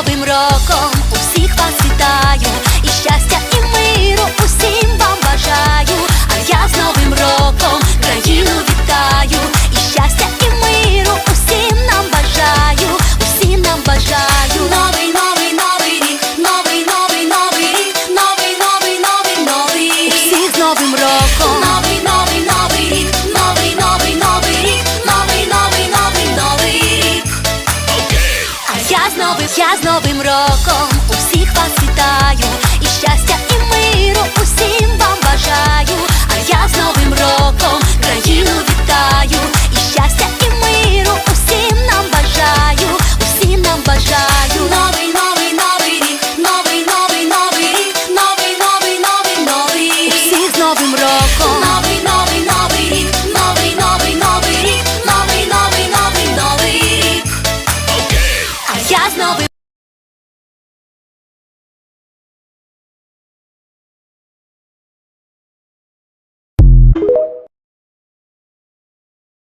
Новим роком я з новим, я з новим роком з новим